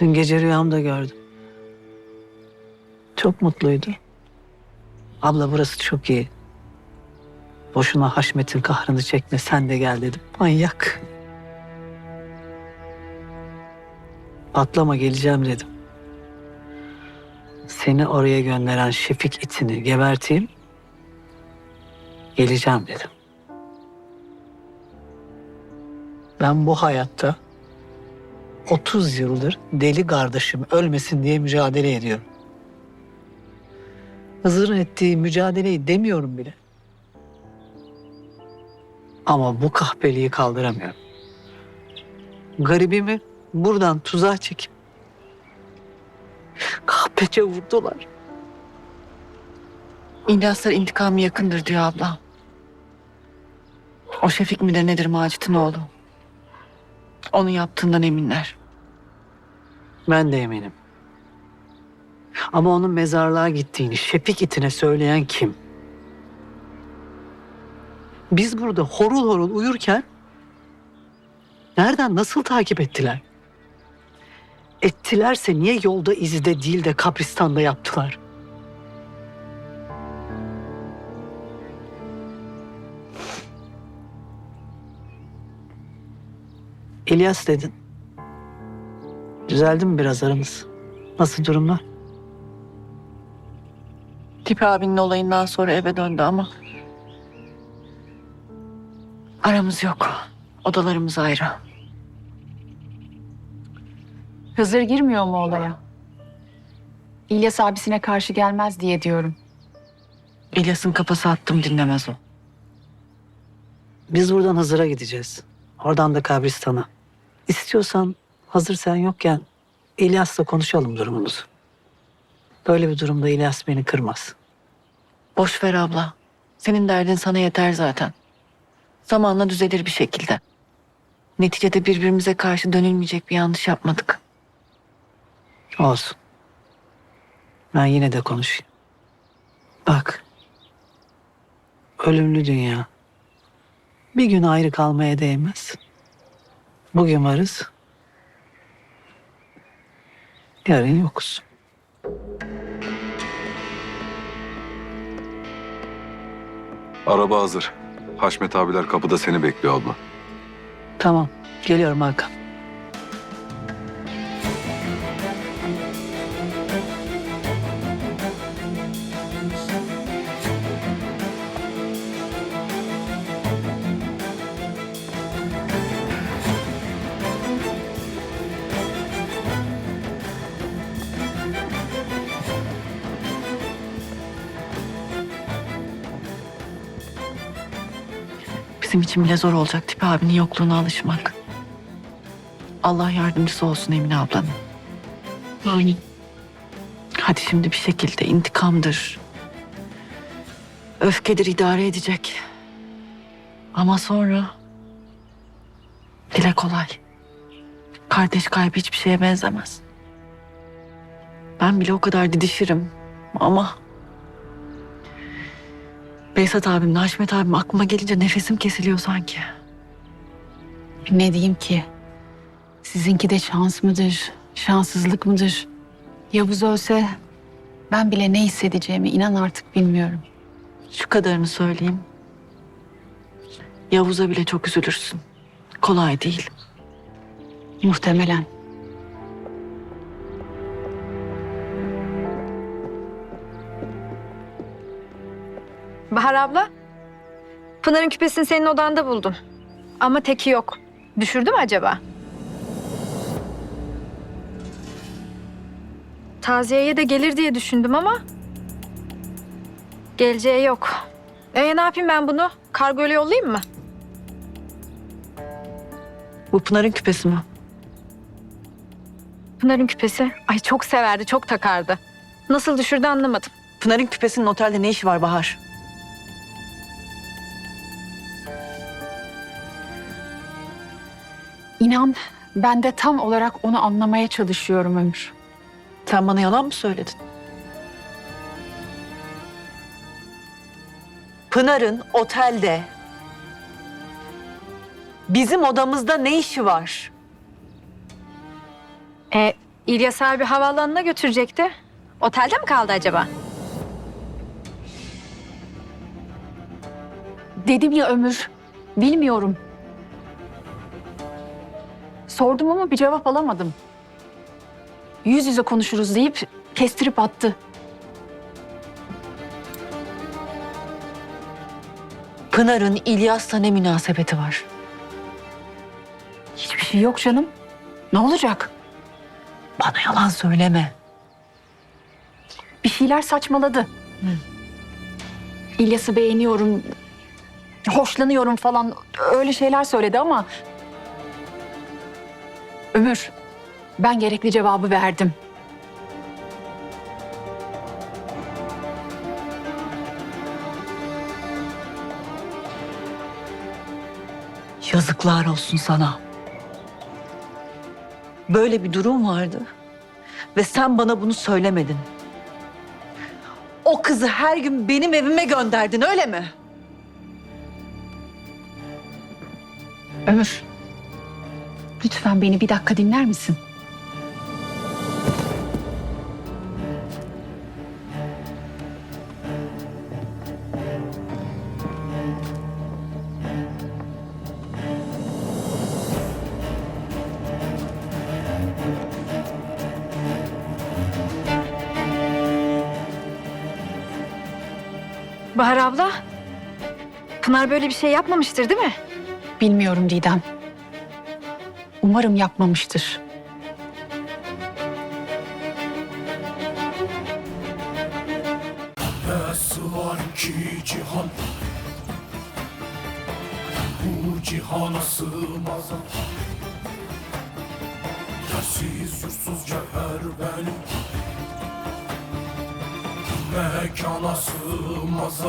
Dün gece rüyamda gördüm. Çok mutluydu. Abla burası çok iyi. Boşuna Haşmet'in kahrını çekme sen de gel dedim. Manyak. Patlama geleceğim dedim. Seni oraya gönderen Şefik itini geberteyim. Geleceğim dedim. Ben bu hayatta 30 yıldır deli kardeşim ölmesin diye mücadele ediyorum. Hızır'ın ettiği mücadeleyi demiyorum bile. Ama bu kahpeliği kaldıramıyorum. Garibimi buradan tuzağa çekip kahpece vurdular. İlyaslar intikamı yakındır diyor abla. O Şefik midir nedir Macit'in oğlu? Onun yaptığından eminler. Ben de eminim. Ama onun mezarlığa gittiğini Şefik itine söyleyen kim? Biz burada horul horul uyurken nereden nasıl takip ettiler? Ettilerse niye yolda izide değil de kabristanda yaptılar? İlyas dedin. Düzeldi mi biraz aramız? Nasıl durumlar? Tipi abinin olayından sonra eve döndü ama... Aramız yok. Odalarımız ayrı. Hızır girmiyor mu olaya? İlyas abisine karşı gelmez diye diyorum. İlyas'ın kafası attım dinlemez o. Biz buradan Hızır'a gideceğiz. Oradan da kabristana. İstiyorsan hazır sen yokken İlyas'la konuşalım durumumuzu. Böyle bir durumda İlyas beni kırmaz. Boş ver abla. Senin derdin sana yeter zaten. Zamanla düzelir bir şekilde. Neticede birbirimize karşı dönülmeyecek bir yanlış yapmadık. Olsun. Ben yine de konuşayım. Bak. Ölümlü dünya. Bir gün ayrı kalmaya değmez. Bugün varız. Yarın yokuz. Araba hazır. Haşmet abiler kapıda seni bekliyor abla. Tamam. Geliyorum Hakan. Bizim için bile zor olacak Tipi abinin yokluğuna alışmak. Allah yardımcısı olsun Emine ablanın. Amin. Hadi şimdi bir şekilde intikamdır. Öfkedir idare edecek. Ama sonra... Dile kolay. Kardeş kaybı hiçbir şeye benzemez. Ben bile o kadar didişirim. Ama... Behzat abimle Haşmet abim aklıma gelince nefesim kesiliyor sanki. Ne diyeyim ki? Sizinki de şans mıdır, şanssızlık mıdır? Yavuz ölse ben bile ne hissedeceğimi inan artık bilmiyorum. Şu kadarını söyleyeyim. Yavuz'a bile çok üzülürsün. Kolay değil. Muhtemelen. Bahar abla, Pınar'ın küpesini senin odanda buldum. Ama teki yok. Düşürdü mü acaba? Taziyeye de gelir diye düşündüm ama... Geleceği yok. E ne yapayım ben bunu? Kargoyla yollayayım mı? Bu Pınar'ın küpesi mi? Pınar'ın küpesi. Ay çok severdi, çok takardı. Nasıl düşürdü anlamadım. Pınar'ın küpesinin otelde ne işi var Bahar? İnan ben de tam olarak onu anlamaya çalışıyorum Ömür. Sen bana yalan mı söyledin? Pınar'ın otelde bizim odamızda ne işi var? E İlyas abi havaalanına götürecekti. Otelde mi kaldı acaba? Dedim ya Ömür. Bilmiyorum. Sordum ama bir cevap alamadım. Yüz yüze konuşuruz deyip kestirip attı. Pınar'ın İlyas'la ne münasebeti var? Hiçbir şey yok canım. Ne olacak? Bana yalan söyleme. Bir şeyler saçmaladı. İlyas'ı beğeniyorum, hoşlanıyorum falan öyle şeyler söyledi ama... Ömür, ben gerekli cevabı verdim. Yazıklar olsun sana. Böyle bir durum vardı. Ve sen bana bunu söylemedin. O kızı her gün benim evime gönderdin öyle mi? Ömür, lütfen beni bir dakika dinler misin? Bahar abla. Pınar böyle bir şey yapmamıştır değil mi? Bilmiyorum Didem. Umarım yapmamıştır. Yersiz yursuz cevher benim. Mekana sığmaz